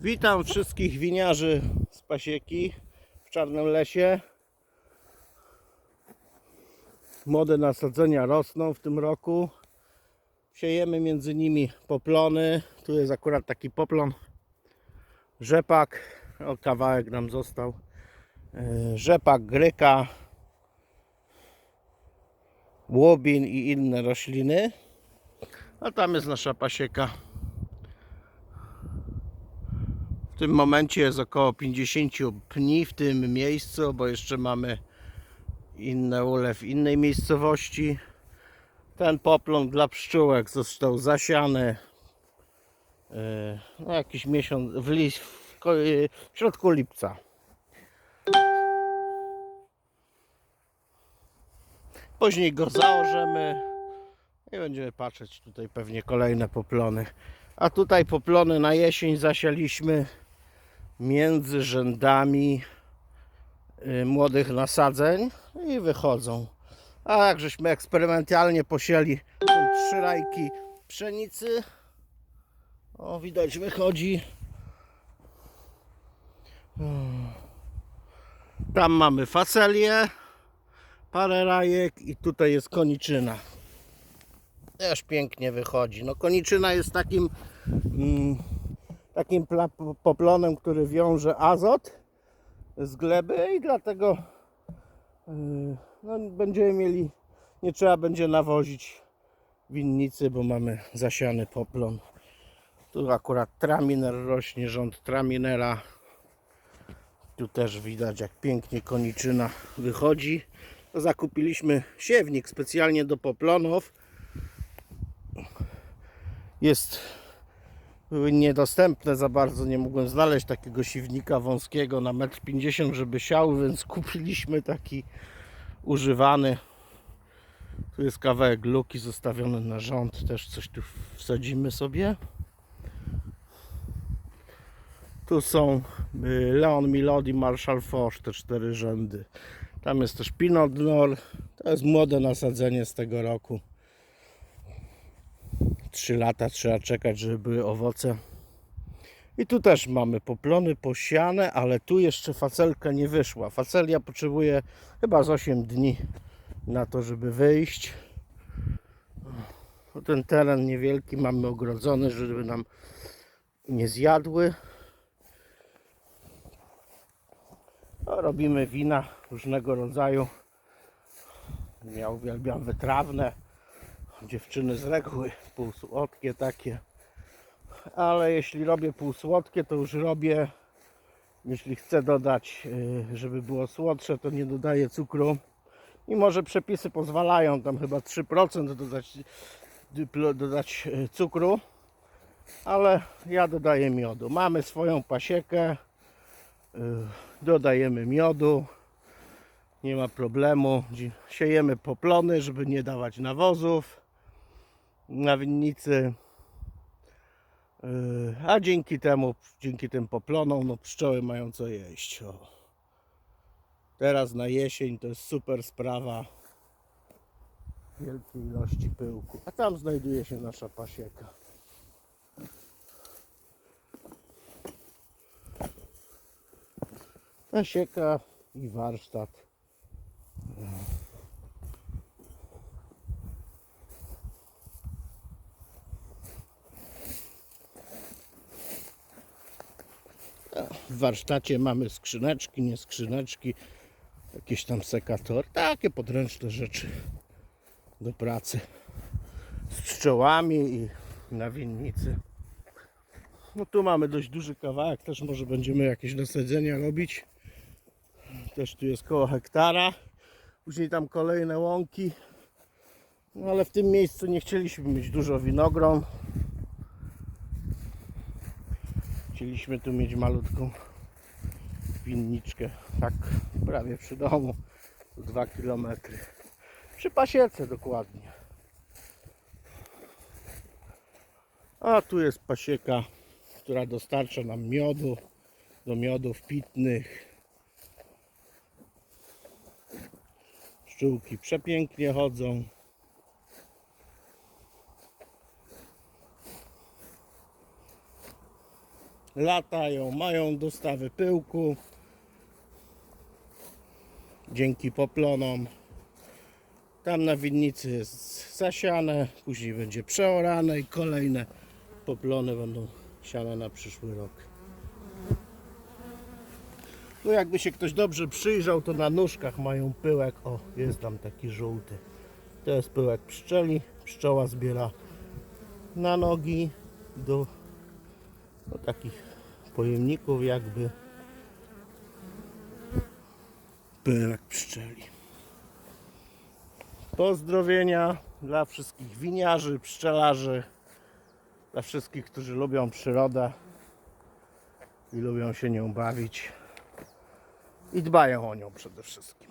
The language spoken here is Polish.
Witam wszystkich winiarzy z Pasieki w Czarnym Lesie. Młode nasadzenia rosną w tym roku. Siejemy między nimi poplony. Tu jest akurat taki poplon rzepak. O, kawałek nam został. E, Rzepak, gryka, łobin i inne rośliny. A tam jest nasza pasieka. W tym momencie jest około 50 pni w tym miejscu, bo jeszcze mamy inne ule w innej miejscowości. Ten poplon dla pszczółek został zasiany e, no jakiś miesiąc w, lis, w, ko- e, w środku lipca. Później go założymy i będziemy patrzeć tutaj pewnie kolejne poplony. A tutaj poplony na jesień zasialiśmy między rzędami y, młodych nasadzeń i wychodzą. A jak żeśmy eksperymentalnie posieli trzy rajki pszenicy. O, widać wychodzi. Tam mamy facelię, parę rajek i tutaj jest koniczyna. Też pięknie wychodzi. No koniczyna jest takim mm, takim poplonem, który wiąże azot z gleby i dlatego yy, no, będziemy mieli, nie trzeba będzie nawozić winnicy, bo mamy zasiany poplon. Tu akurat traminer rośnie, rząd traminera. Tu też widać jak pięknie koniczyna wychodzi. Zakupiliśmy siewnik specjalnie do poplonów. Jest były niedostępne za bardzo, nie mogłem znaleźć takiego siwnika wąskiego na 1,50 m, żeby siał, więc kupiliśmy taki używany. Tu jest kawałek luki zostawiony na rząd, też coś tu wsadzimy sobie. Tu są y, Leon Milody, Marshall Foch, te cztery rzędy. Tam jest też Pinot Noir, to jest młode nasadzenie z tego roku. 3 lata trzeba czekać, żeby były owoce. I tu też mamy poplony posiane, ale tu jeszcze facelka nie wyszła. Facelia potrzebuje chyba z 8 dni na to, żeby wyjść. Ten teren niewielki mamy ogrodzony, żeby nam nie zjadły. No, robimy wina różnego rodzaju. Ja uwielbiam wytrawne dziewczyny z reguły półsłodkie takie. Ale jeśli robię półsłodkie to już robię. Jeśli chcę dodać yy, żeby było słodsze to nie dodaję cukru. Mimo że przepisy pozwalają tam chyba 3% dodać, dodać yy, cukru. Ale ja dodaję miodu. Mamy swoją pasiekę. Yy, dodajemy miodu. Nie ma problemu. Siejemy poplony żeby nie dawać nawozów na winnicy. Yy, A dzięki temu, dzięki tym poplonom, no pszczoły mają co jeść. O. Teraz na jesień to jest super sprawa. Wielkiej ilości pyłku. A tam znajduje się nasza pasieka. Pasieka i warsztat. W warsztacie mamy skrzyneczki, nie skrzyneczki, jakieś tam sekatory, takie podręczne rzeczy do pracy z pszczołami i na winnicy. No tu mamy dość duży kawałek, też może będziemy jakieś nasadzenia robić. Też tu jest koło hektara. Później tam kolejne łąki. No ale w tym miejscu nie chcieliśmy mieć dużo winogron. Chcieliśmy tu mieć malutką winniczkę, tak prawie przy domu, 2 km. Przy pasiece dokładnie. A tu jest pasieka, która dostarcza nam miodu, do miodów pitnych. Pszczółki przepięknie chodzą. Latają, mają dostawy pyłku. Dzięki poplonom. Tam na winnicy jest zasiane, później będzie przeorane i kolejne poplony będą siane na przyszły rok. No jakby się ktoś dobrze przyjrzał, to na nóżkach mają pyłek. O, jest tam taki żółty. To jest pyłek pszczeli. Pszczoła zbiera na nogi do, do takich pojemników jakby pyłek pszczeli. Pozdrowienia dla wszystkich winiarzy, pszczelarzy, dla wszystkich, którzy lubią przyrodę i lubią się nią bawić i dbają o nią przede wszystkim.